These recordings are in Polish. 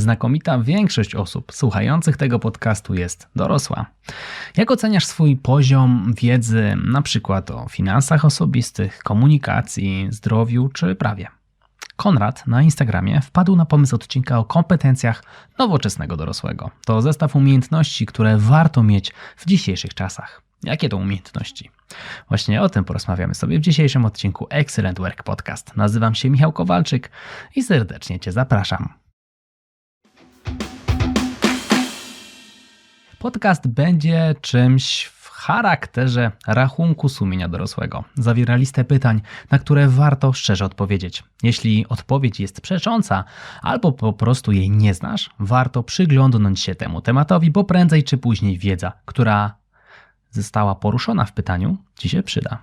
znakomita większość osób słuchających tego podcastu jest dorosła. Jak oceniasz swój poziom wiedzy, na przykład o finansach osobistych, komunikacji, zdrowiu czy prawie? Konrad na Instagramie wpadł na pomysł odcinka o kompetencjach nowoczesnego dorosłego. To zestaw umiejętności, które warto mieć w dzisiejszych czasach. Jakie to umiejętności? Właśnie o tym porozmawiamy sobie w dzisiejszym odcinku Excellent Work Podcast. Nazywam się Michał Kowalczyk i serdecznie Cię zapraszam. Podcast będzie czymś w charakterze rachunku sumienia dorosłego. Zawiera listę pytań, na które warto szczerze odpowiedzieć. Jeśli odpowiedź jest przecząca albo po prostu jej nie znasz, warto przyglądnąć się temu tematowi, bo prędzej czy później wiedza, która została poruszona w pytaniu, Ci się przyda.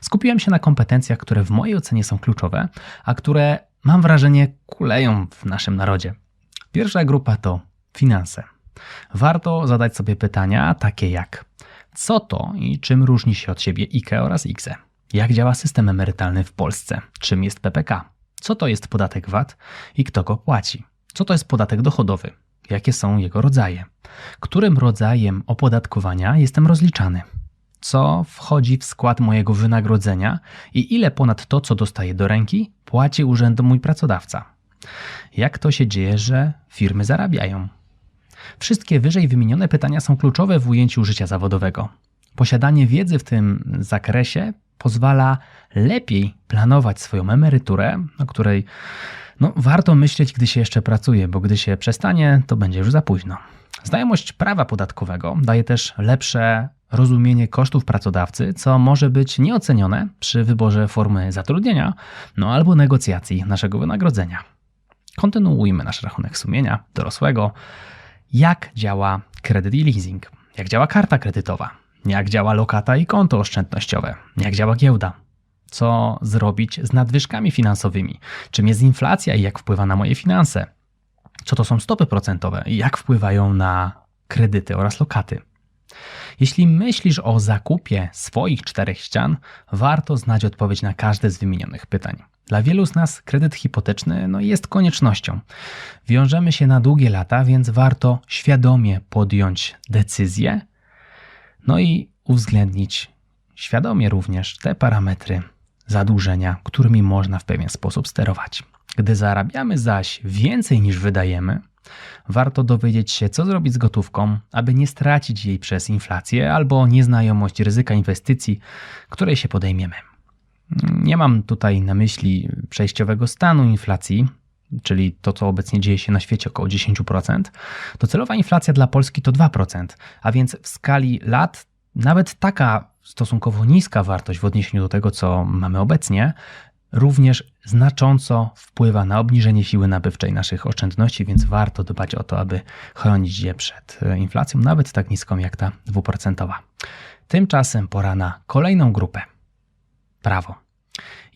Skupiłem się na kompetencjach, które w mojej ocenie są kluczowe, a które mam wrażenie kuleją w naszym narodzie. Pierwsza grupa to finanse. Warto zadać sobie pytania takie jak: co to i czym różni się od siebie IKE oraz IKZE? Jak działa system emerytalny w Polsce? Czym jest PPK? Co to jest podatek VAT i kto go płaci? Co to jest podatek dochodowy? Jakie są jego rodzaje? Którym rodzajem opodatkowania jestem rozliczany? Co wchodzi w skład mojego wynagrodzenia i ile ponad to, co dostaję do ręki, płaci urzędu mój pracodawca? Jak to się dzieje, że firmy zarabiają? Wszystkie wyżej wymienione pytania są kluczowe w ujęciu życia zawodowego. Posiadanie wiedzy w tym zakresie pozwala lepiej planować swoją emeryturę, o której no, warto myśleć, gdy się jeszcze pracuje, bo gdy się przestanie, to będzie już za późno. Znajomość prawa podatkowego daje też lepsze rozumienie kosztów pracodawcy, co może być nieocenione przy wyborze formy zatrudnienia, no albo negocjacji naszego wynagrodzenia. Kontynuujmy nasz rachunek sumienia dorosłego. Jak działa kredyt i leasing? Jak działa karta kredytowa? Jak działa lokata i konto oszczędnościowe? Jak działa giełda? Co zrobić z nadwyżkami finansowymi? Czym jest inflacja i jak wpływa na moje finanse? Co to są stopy procentowe i jak wpływają na kredyty oraz lokaty? Jeśli myślisz o zakupie swoich czterech ścian, warto znać odpowiedź na każde z wymienionych pytań. Dla wielu z nas kredyt hipoteczny no, jest koniecznością. Wiążemy się na długie lata, więc warto świadomie podjąć decyzję, no i uwzględnić świadomie również te parametry zadłużenia, którymi można w pewien sposób sterować. Gdy zarabiamy zaś więcej niż wydajemy, warto dowiedzieć się, co zrobić z gotówką, aby nie stracić jej przez inflację albo nieznajomość ryzyka inwestycji, której się podejmiemy. Nie mam tutaj na myśli przejściowego stanu inflacji, czyli to, co obecnie dzieje się na świecie około 10%. Docelowa inflacja dla Polski to 2%, a więc w skali lat nawet taka stosunkowo niska wartość w odniesieniu do tego, co mamy obecnie, również znacząco wpływa na obniżenie siły nabywczej naszych oszczędności, więc warto dbać o to, aby chronić je przed inflacją, nawet tak niską jak ta dwuprocentowa. Tymczasem pora na kolejną grupę. Prawo.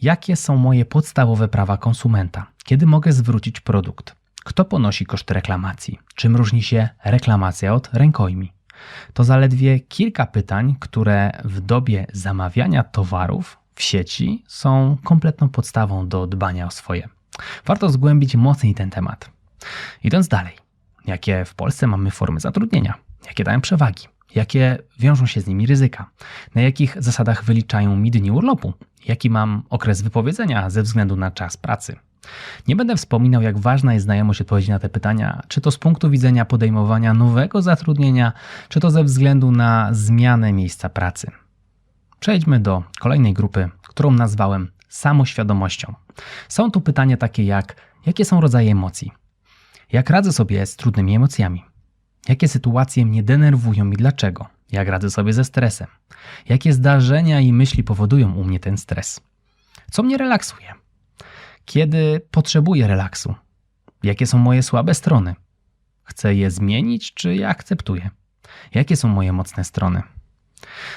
Jakie są moje podstawowe prawa konsumenta? Kiedy mogę zwrócić produkt? Kto ponosi koszt reklamacji? Czym różni się reklamacja od rękojmi? To zaledwie kilka pytań, które w dobie zamawiania towarów w sieci są kompletną podstawą do dbania o swoje. Warto zgłębić mocniej ten temat. Idąc dalej, jakie w Polsce mamy formy zatrudnienia? Jakie dają przewagi? Jakie wiążą się z nimi ryzyka? Na jakich zasadach wyliczają mi dni urlopu? Jaki mam okres wypowiedzenia ze względu na czas pracy? Nie będę wspominał, jak ważna jest znajomość odpowiedzi na te pytania, czy to z punktu widzenia podejmowania nowego zatrudnienia, czy to ze względu na zmianę miejsca pracy. Przejdźmy do kolejnej grupy, którą nazwałem samoświadomością. Są tu pytania takie jak: jakie są rodzaje emocji? Jak radzę sobie z trudnymi emocjami? Jakie sytuacje mnie denerwują i dlaczego? Jak radzę sobie ze stresem? Jakie zdarzenia i myśli powodują u mnie ten stres? Co mnie relaksuje? Kiedy potrzebuję relaksu? Jakie są moje słabe strony? Chcę je zmienić, czy je akceptuję? Jakie są moje mocne strony?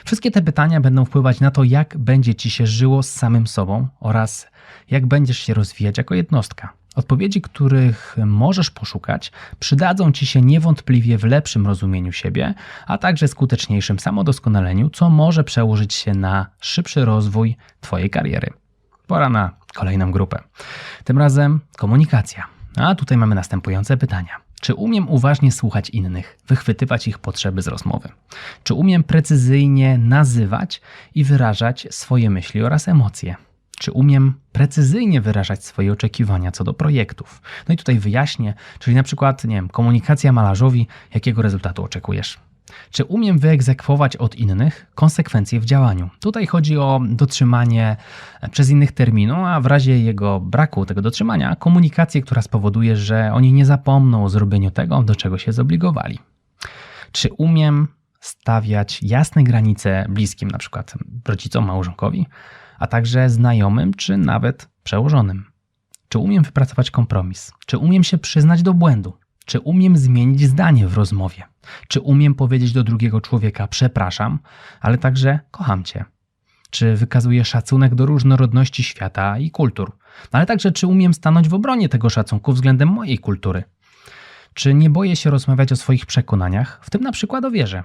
Wszystkie te pytania będą wpływać na to, jak będzie ci się żyło z samym sobą oraz jak będziesz się rozwijać jako jednostka. Odpowiedzi, których możesz poszukać, przydadzą ci się niewątpliwie w lepszym rozumieniu siebie, a także skuteczniejszym samodoskonaleniu, co może przełożyć się na szybszy rozwój Twojej kariery. Pora na kolejną grupę. Tym razem komunikacja. A tutaj mamy następujące pytania. Czy umiem uważnie słuchać innych, wychwytywać ich potrzeby z rozmowy? Czy umiem precyzyjnie nazywać i wyrażać swoje myśli oraz emocje? Czy umiem precyzyjnie wyrażać swoje oczekiwania co do projektów? No i tutaj wyjaśnię, czyli na przykład, nie wiem, komunikacja malarzowi, jakiego rezultatu oczekujesz? Czy umiem wyegzekwować od innych konsekwencje w działaniu? Tutaj chodzi o dotrzymanie przez innych terminu, a w razie jego braku tego dotrzymania, komunikację, która spowoduje, że oni nie zapomną o zrobieniu tego, do czego się zobligowali. Czy umiem stawiać jasne granice bliskim, na przykład rodzicom, małżonkowi, a także znajomym czy nawet przełożonym? Czy umiem wypracować kompromis? Czy umiem się przyznać do błędu? Czy umiem zmienić zdanie w rozmowie? Czy umiem powiedzieć do drugiego człowieka przepraszam, ale także kocham cię? Czy wykazuję szacunek do różnorodności świata i kultur? Ale także czy umiem stanąć w obronie tego szacunku względem mojej kultury? Czy nie boję się rozmawiać o swoich przekonaniach, w tym na przykład o wierze?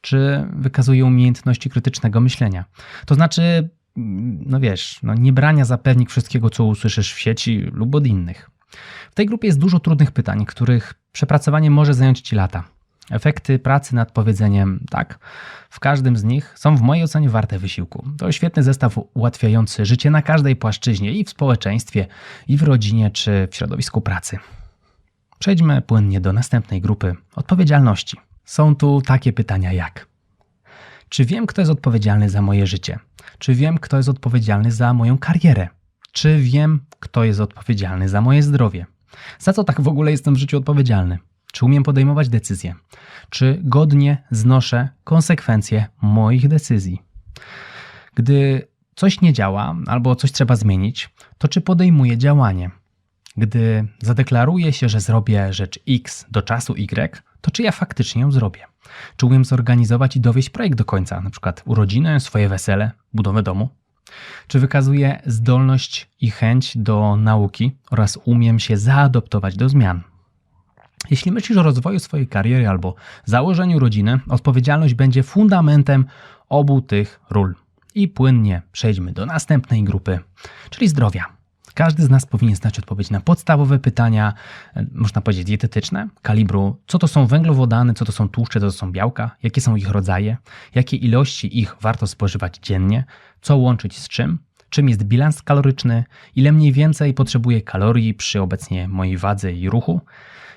Czy wykazuję umiejętności krytycznego myślenia? To znaczy, no wiesz, no nie brania za pewnik wszystkiego, co usłyszysz w sieci lub od innych. W tej grupie jest dużo trudnych pytań, których przepracowanie może zająć Ci lata. Efekty pracy nad powiedzeniem tak w każdym z nich są w mojej ocenie warte wysiłku. To świetny zestaw ułatwiający życie na każdej płaszczyźnie i w społeczeństwie, i w rodzinie, czy w środowisku pracy. Przejdźmy płynnie do następnej grupy odpowiedzialności. Są tu takie pytania jak: Czy wiem, kto jest odpowiedzialny za moje życie? Czy wiem, kto jest odpowiedzialny za moją karierę? Czy wiem, kto jest odpowiedzialny za moje zdrowie? Za co tak w ogóle jestem w życiu odpowiedzialny? Czy umiem podejmować decyzje? Czy godnie znoszę konsekwencje moich decyzji? Gdy coś nie działa albo coś trzeba zmienić, to czy podejmuję działanie? Gdy zadeklaruję się, że zrobię rzecz X do czasu Y, to czy ja faktycznie ją zrobię? Czy umiem zorganizować i dowieść projekt do końca, np. urodziny, swoje wesele, budowę domu? Czy wykazuję zdolność i chęć do nauki oraz umiem się zaadoptować do zmian? Jeśli myślisz o rozwoju swojej kariery albo założeniu rodziny, odpowiedzialność będzie fundamentem obu tych ról. I płynnie przejdźmy do następnej grupy, czyli zdrowia. Każdy z nas powinien znać odpowiedź na podstawowe pytania, e, można powiedzieć dietetyczne, kalibru, co to są węglowodany, co to są tłuszcze, co to są białka, jakie są ich rodzaje, jakie ilości ich warto spożywać dziennie, co łączyć z czym, czym jest bilans kaloryczny, ile mniej więcej potrzebuje kalorii przy obecnie mojej wadze i ruchu,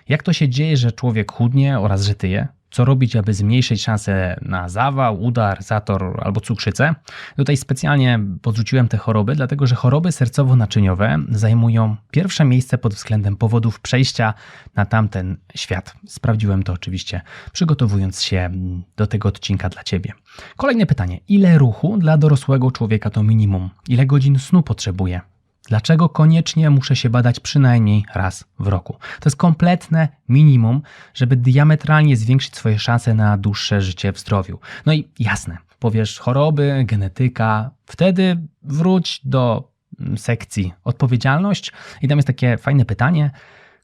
jak to się dzieje, że człowiek chudnie oraz że tyje, co robić, aby zmniejszyć szanse na zawał, udar, zator albo cukrzycę. Tutaj specjalnie podrzuciłem te choroby, dlatego że choroby sercowo-naczyniowe zajmują pierwsze miejsce pod względem powodów przejścia na tamten świat. Sprawdziłem to oczywiście, przygotowując się do tego odcinka dla Ciebie. Kolejne pytanie. Ile ruchu dla dorosłego człowieka to minimum? Ile godzin snu potrzebuje? Dlaczego koniecznie muszę się badać przynajmniej raz w roku? To jest kompletne minimum, żeby diametralnie zwiększyć swoje szanse na dłuższe życie w zdrowiu. No i jasne, powiesz choroby, genetyka, wtedy wróć do mm, sekcji odpowiedzialność i tam jest takie fajne pytanie,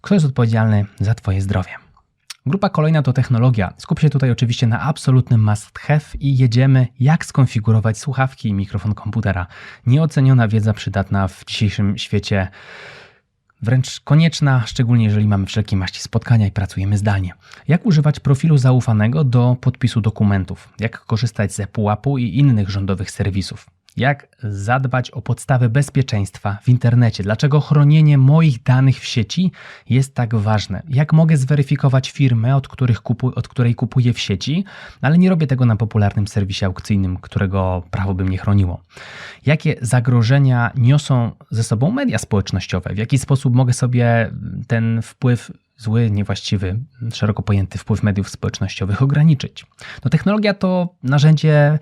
kto jest odpowiedzialny za Twoje zdrowie? Grupa kolejna to technologia. Skupię się tutaj oczywiście na absolutnym must have i jedziemy jak skonfigurować słuchawki i mikrofon komputera. Nieoceniona wiedza przydatna w dzisiejszym świecie wręcz konieczna, szczególnie jeżeli mamy wszelkie maści spotkania i pracujemy zdalnie. Jak używać profilu zaufanego do podpisu dokumentów? Jak korzystać z ePUAP-u i innych rządowych serwisów? Jak zadbać o podstawy bezpieczeństwa w internecie? Dlaczego chronienie moich danych w sieci jest tak ważne? Jak mogę zweryfikować firmę, od, kupu, od której kupuję w sieci, ale nie robię tego na popularnym serwisie aukcyjnym, którego prawo by mnie chroniło? Jakie zagrożenia niosą ze sobą media społecznościowe? W jaki sposób mogę sobie ten wpływ zły, niewłaściwy, szeroko pojęty wpływ mediów społecznościowych ograniczyć? No, technologia to narzędzie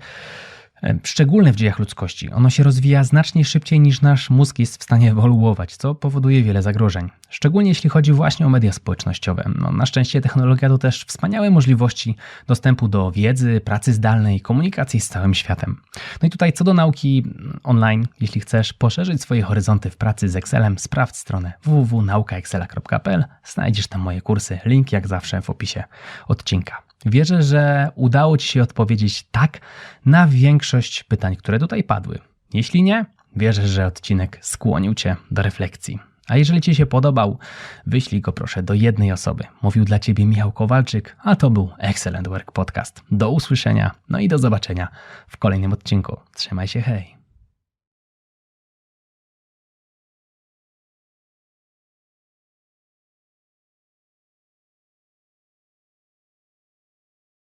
szczególne w dziejach ludzkości. Ono się rozwija znacznie szybciej niż nasz mózg jest w stanie ewoluować, co powoduje wiele zagrożeń. Szczególnie jeśli chodzi właśnie o media społecznościowe. No, na szczęście technologia to też wspaniałe możliwości dostępu do wiedzy, pracy zdalnej, komunikacji z całym światem. No i tutaj co do nauki online, jeśli chcesz poszerzyć swoje horyzonty w pracy z Excelem, sprawdź stronę www.naukaexcela.pl. Znajdziesz tam moje kursy, link jak zawsze w opisie odcinka. Wierzę, że udało Ci się odpowiedzieć tak na większość pytań, które tutaj padły. Jeśli nie, wierzę, że odcinek skłonił Cię do refleksji. A jeżeli Ci się podobał, wyślij go proszę do jednej osoby. Mówił dla Ciebie Michał Kowalczyk, a to był Excellent Work Podcast. Do usłyszenia, no i do zobaczenia w kolejnym odcinku. Trzymaj się, hej!